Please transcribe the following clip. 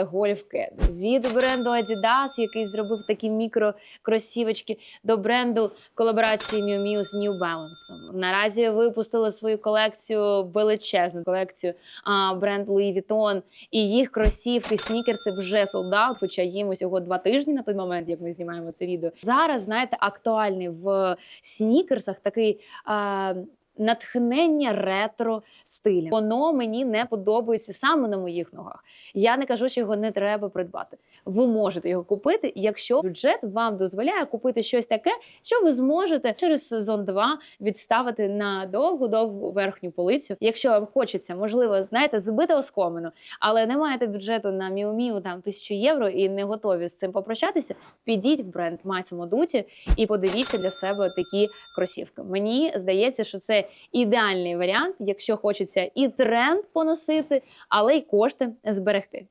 гольфки від бренду Adidas, який зробив такі мікрокросівочки, до бренду колаборації Miu Miu з New Balance. Наразі випустили свою колекцію, величезну колекцію а, бренд Louis Vuitton. І їх кросівки, снікерси вже солдат, хоча їм усього два тижні на той момент, як ми знімаємо це відео. Зараз, знаєте, актуальний в снікерсах такий. А, Натхнення ретро стилем. Воно мені не подобається саме на моїх ногах. Я не кажу, що його не треба придбати. Ви можете його купити, якщо бюджет вам дозволяє купити щось таке, що ви зможете через сезон 2 відставити на довгу-довгу верхню полицю. Якщо вам хочеться, можливо, знаєте, збити оскомину, але не маєте бюджету на Miu там тисячу євро і не готові з цим попрощатися. Підіть в бренд Massimo Dutti і подивіться для себе такі кросівки. Мені здається, що ідеальний варіант, якщо хочеться і тренд поносити, але й кошти зберегти.